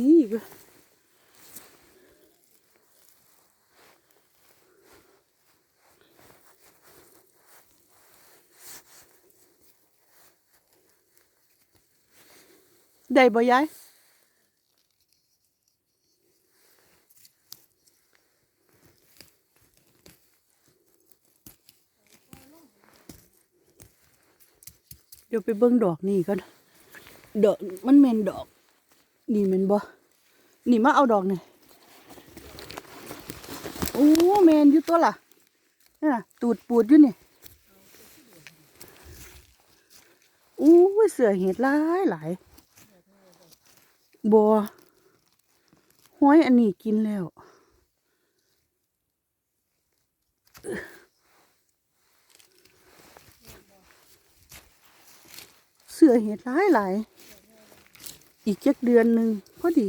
นี้อีกเว้ยได้บ่ยายเดี๋ยวไปเบิ่งดอกนี่ก่อนดอกมันแม่นดอก นี่ม่นบ่นี่มาเอาดอกนี่โอ้แมนอยู่ตัวล่ะนี่น่ะ ตูดปูดอยู่นี่โอ้เสือเห็ดหลายหลายบ่ห้อยอันนี้กินแล้วเสือเห็ดหลายหลาย อีกเจ็ดเดือนหนึ่งพอดี